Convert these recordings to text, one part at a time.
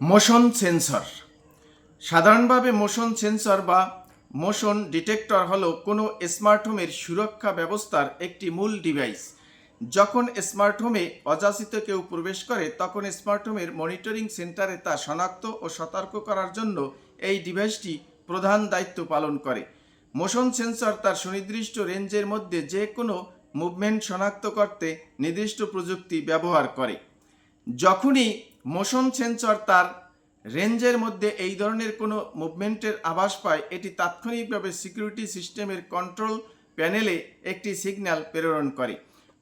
Motion sensor. সাধারণভাবে motion sensor বা motion detector হলো কোনো স্মার্ট হোমের সুরক্ষা ব্যবস্থার একটি মূল ডিভাইস। যখন স্মার্ট হোমে অযাচিত কেউ প্রবেশ করে, তখন স্মার্ট হোমের মনিটরিং সেন্টারে তা শনাক্ত ও সতর্ক করার জন্য এই ডিভাইসটি প্রধান দায়িত্ব পালন করে। মোশন সেন্সর তার সুনির্দিষ্ট রেঞ্জের মধ্যে যে কোনো মুভমেন্ট শনাক্ত করতে নির্দিষ্ট প্রযুক্তি ব্যবহার করে। যখনই মোশন সেন্সর তার রেঞ্জের মধ্যে এই ধরনের কোনো মুভমেন্টের আভাস পায়, এটি তাৎক্ষণিকভাবে সিকিউরিটি সিস্টেমের কন্ট্রোল প্যানেলে একটি সিগন্যাল প্রেরণ করে।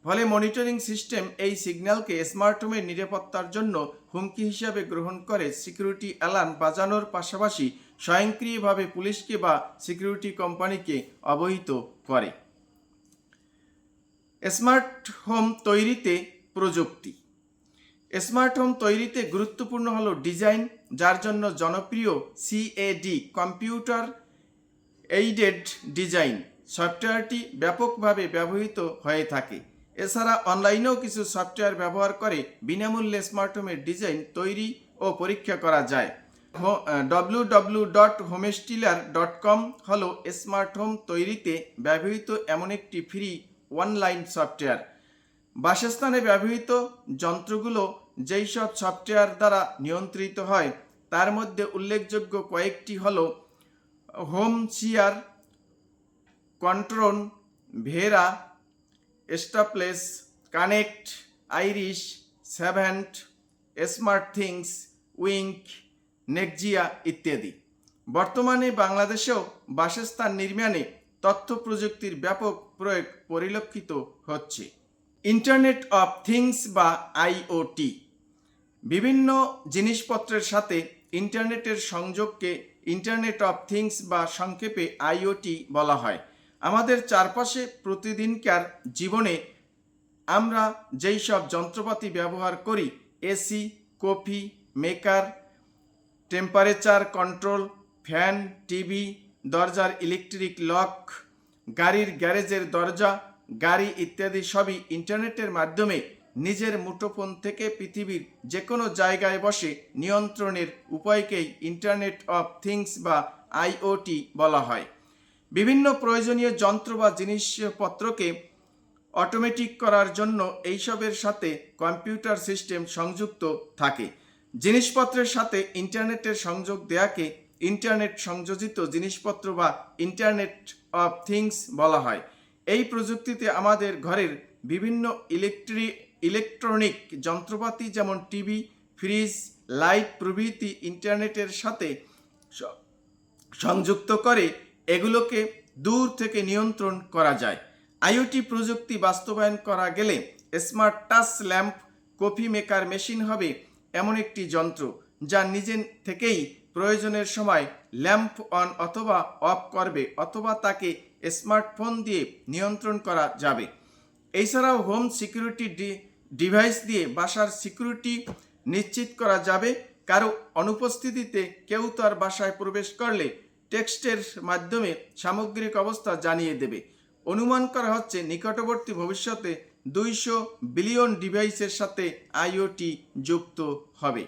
ফলে মনিটরিং সিস্টেম এই সিগন্যালকে স্মার্ট হোমের নিরাপত্তার জন্য হুমকি হিসাবে গ্রহণ করে, সিকিউরিটি অ্যালার্ম বাজানোর পাশাপাশি স্বয়ংক্রিয়ভাবে পুলিশকে বা সিকিউরিটি কোম্পানিকে অবহিত করে। স্মার্ট হোম তৈরিতে প্রযুক্তি স্মার্ট হোম তৈরিতে গুরুত্বপূর্ণ হলো ডিজাইন, যার জন্য জনপ্রিয় সিএডি কম্পিউটার এইডেড ডিজাইন। সফটওয়্যারটি ব্যাপকভাবে ব্যবহৃত হয়ে থাকে। এছাড়া অনলাইনেও কিছু সফটওয়্যার ব্যবহার করে বিনামূল্যে স্মার্ট হোমের ডিজাইন তৈরি ও পরীক্ষা করা যায়। W W dot Homestyler dot com হলো স্মার্ট হোম তৈরিতে ব্যবহৃত এমন একটি ফ্রি অনলাইন সফটওয়্যার। বাসস্থানে ব্যবহৃত যন্ত্রগুলো যেই সব সফটওয়্যার দ্বারা নিয়ন্ত্রিত হয়, তার মধ্যে উল্লেখযোগ্য কয়েকটি হল HomeSeer control Vera, Staples, connect, Iris Savant SmartThings, Wink Nexia ইত্যাদি। বর্তমানে বাংলাদেশেও বাসস্থান নির্মাণে তথ্য প্রযুক্তির ব্যাপক প্রয়োগ পরিলক্ষিত হচ্ছে। ইন্টারনেট অফ থিংস বা আইওটি। বিভিন্ন জিনিসপত্রের সাথে ইন্টারনেটের সংযোগকে ইন্টারনেট অফ থিংস বা সংক্ষেপে আইওটি বলা হয়। আমাদের চারপাশে প্রতিদিনকার জীবনে আমরা যেই সব যন্ত্রপাতি ব্যবহার করি AC coffee, maker, temperature control, fan, TV, দরজার ইলেকট্রিক লক, গাড়ির গ্যারেজের দরজা, গাড়ি ইত্যাদি সবই ইন্টারনেটের মাধ্যমে নিজের মুঠোফোন থেকে পৃথিবীর যে কোনো জায়গায় বসে নিয়ন্ত্রণের উপায়কেই ইন্টারনেট অফ থিংস বা আইওটি বলা হয়। বিভিন্ন প্রয়োজনীয় যন্ত্র বা জিনিসপত্রকে অটোমেটিক করার জন্য এইসবের সাথে কম্পিউটার সিস্টেম সংযুক্ত থাকে। জিনিসপত্রের সাথে ইন্টারনেটের সংযোগ দেয়াকে ইন্টারনেট সংযোজিত জিনিসপত্র বা ইন্টারনেট অফ থিংস বলা হয়। এই প্রযুক্তিতে আমাদের ঘরের বিভিন্ন ইলেকট্রি ইলেকট্রনিক যন্ত্রপাতি যেমন টিভি, ফ্রিজ, লাইট প্রভৃতি ইন্টারনেটের সাথে সংযুক্ত করে এগুলোকে দূর থেকে নিয়ন্ত্রণ করা যায়। আইওটি প্রযুক্তি বাস্তবায়ন করা গেলে smart touch lamp, coffee maker machine হবে এমন একটি যন্ত্র যা নিজে থেকেই প্রয়োজনের সময় ল্যাম্প অন অথবা অফ করবে অথবা তাকে স্মার্টফোন দিয়ে নিয়ন্ত্রণ করা যাবে। এছাড়াও হোম সিকিউরিটি ডিভাইস দিয়ে বাসার সিকিউরিটি নিশ্চিত করা যাবে। কারও অনুপস্থিতিতে কেউ তার বাসায় প্রবেশ করলে টেক্সটের মাধ্যমে সামগ্রিক অবস্থা জানিয়ে দেবে। অনুমান করা হচ্ছে নিকটবর্তী ভবিষ্যতে দুইশো বিলিয়ন ডিভাইসের সাথে আইওটি যুক্ত হবে।